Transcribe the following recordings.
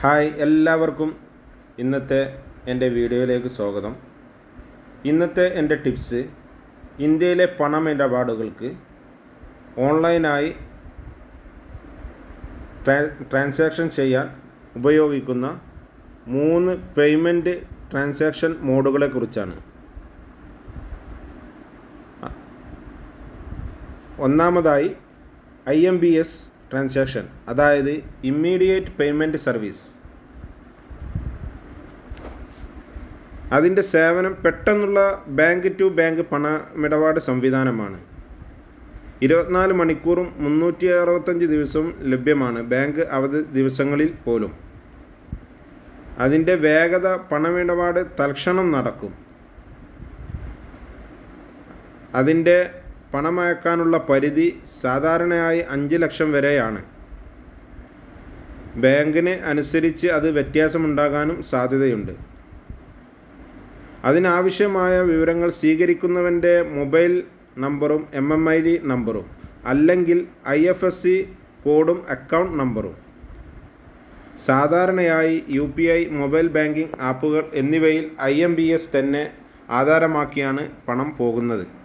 Hi എല്ലാവർക്കും. ഇന്നത്തെ എന്റെ വീഡിയോയിലേക്ക് സ്വാഗതം. ഇന്നത്തെ എന്റെ ടിപ്സ് ഇന്ത്യയിലെ പണം ഇടപാടുകൾക്ക് ഓൺലൈനായി ട്രാൻസാക്ഷൻ ചെയ്യാൻ ഉപയോഗിക്കുന്ന മൂന്ന് പേയ്മെന്റ് ട്രാൻസാക്ഷൻ മോഡുകളെ കുറിച്ചാണ്. ഒന്നാമതായി I M P S transaction അതായത് ഇമ്മീഡിയറ്റ് പേയ്മെന്റ് സർവീസ്. അതിന്റെ സേവനം പെട്ടെന്നുള്ള ബാങ്ക് ടു ബാങ്ക് പണമിടപാട് സംവിധാനമാണ്. ഇരുപത്തിനാല് മണിക്കൂറും മുന്നൂറ്റി അറുപത്തഞ്ച് ദിവസവും ലഭ്യമാണ് ബാങ്ക് അവധി ദിവസങ്ങളിൽ പോലും. അതിന്റെ വേഗത പണമിടപാട് തൽക്ഷണം നടക്കും. അതിന്റെ പണമയക്കാനുള്ള പരിധി സാധാരണയായി അഞ്ച് ലക്ഷം വരെയാണ്. ബാങ്കിന് അനുസരിച്ച് അത് വ്യത്യാസമുണ്ടാകാനും സാധ്യതയുണ്ട്. അതിനാവശ്യമായ വിവരങ്ങൾ സ്വീകരിക്കുന്നവന്റെ മൊബൈൽ നമ്പറും എം എം ഐ ഡി നമ്പറും അല്ലെങ്കിൽ ഐ എഫ് എസ് സി കോഡും അക്കൗണ്ട് നമ്പറും. സാധാരണയായി U P I mobile banking ആപ്പുകൾ എന്നിവയിൽ ഐ എം ബി എസ് തന്നെ ആധാരമാക്കിയാണ് പണം പോകുന്നത്.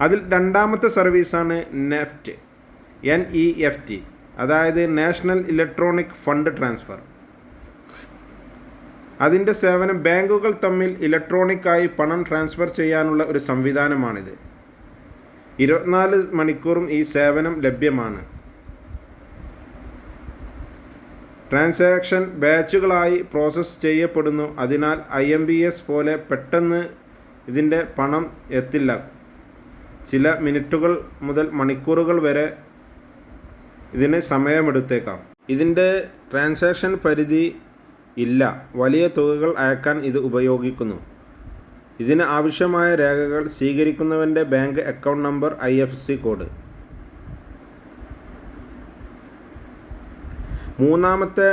അതിൽ രണ്ടാമത്തെ സർവീസാണ് NEFT N E F T അതായത് നാഷണൽ ഇലക്ട്രോണിക് ഫണ്ട് ട്രാൻസ്ഫർ. അതിന്റെ സേവനം ബാങ്കുകൾ തമ്മിൽ ഇലക്ട്രോണിക്കായി പണം ട്രാൻസ്ഫർ ചെയ്യാനുള്ള ഒരു സംവിധാനമാണിത്. ഇരുപത്തിനാല് മണിക്കൂറും ഈ സേവനം ലഭ്യമാണ്. ട്രാൻസാക്ഷൻ ബാച്ചുകളായി പ്രോസസ്സ് ചെയ്യപ്പെടുന്നു അതിനാൽ ഐ എം ബി എസ് പോലെ പെട്ടെന്ന് ഇതിന്റെ പണം എത്തില്ല. ചില മിനിറ്റുകൾ മുതൽ മണിക്കൂറുകൾ വരെ ഇതിന് സമയമെടുത്തേക്കാം. ഇതിന്റെ ട്രാൻസാക്ഷൻ പരിധി ഇല്ല. വലിയ തുകകൾ അയക്കാൻ ഇത് ഉപയോഗിക്കുന്നു. ഇതിന് ആവശ്യമായ രേഖകൾ സ്വീകരിക്കുന്നവന്റെ bank account number I F C code. മൂന്നാമത്തെ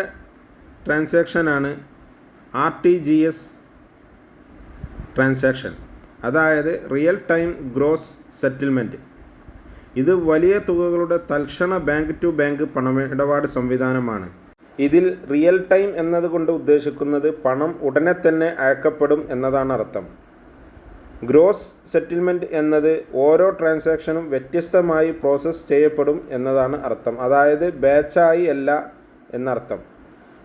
ട്രാൻസാക്ഷനാണ് R T G S transaction. അതായത് റിയൽ ടൈം ഗ്രോസ് സെറ്റിൽമെന്റ് ഇത് വലിയ തുകകളുടെ തൽക്ഷണ ബാങ്ക് ടു ബാങ്ക് പണമിടപാട് സംവിധാനമാണ്. ഇതിൽ റിയൽ ടൈം എന്നതുകൊണ്ട് ഉദ്ദേശിക്കുന്നത് പണം ഉടനെ തന്നെ അയക്കപ്പെടും എന്നതാണ് അർത്ഥം. ഗ്രോസ് സെറ്റിൽമെന്റ് എന്നത് ഓരോ ട്രാൻസാക്ഷനും വ്യത്യസ്തമായി പ്രോസസ്സ് ചെയ്യപ്പെടും എന്നതാണ് അർത്ഥം. അതായത് ബാച്ചായി അല്ല എന്നർത്ഥം.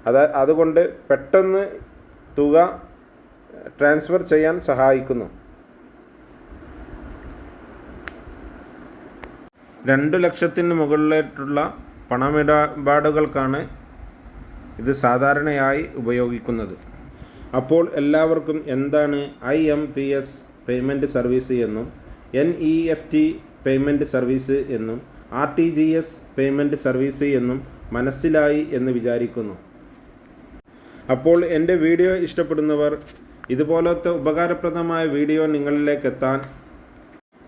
അതാ അതുകൊണ്ട് പെട്ടെന്ന് തുക ട്രാൻസ്ഫർ ചെയ്യാൻ സഹായിക്കുന്നു. രണ്ട് ലക്ഷത്തിന് മുകളിലായിട്ടുള്ള പണമിടപാടുകൾക്കാണ് ഇത് സാധാരണയായി ഉപയോഗിക്കുന്നത്. അപ്പോൾ എല്ലാവർക്കും എന്താണ് I M P S payment service എന്നും N E F T payment service എന്നും R T G S payment service എന്നും മനസ്സിലായി എന്ന് വിചാരിക്കുന്നു. അപ്പോൾ എന്റെ വീഡിയോ ഇഷ്ടപ്പെടുന്നവർ ഇതുപോലത്തെ ഉപകാരപ്രദമായ വീഡിയോ നിങ്ങളിലേക്ക് എത്താൻ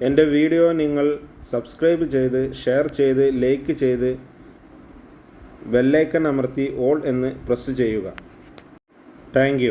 എന്റെ വീഡിയോ നിങ്ങൾ സബ്സ്ക്രൈബ് ചെയ്ത് ഷെയർ ചെയ്ത് ലൈക്ക് ചെയ്ത് ബെല്ലൈക്കൺ അമർത്തി ഓൾ എന്ന് പ്രസ് ചെയ്യുക. താങ്ക്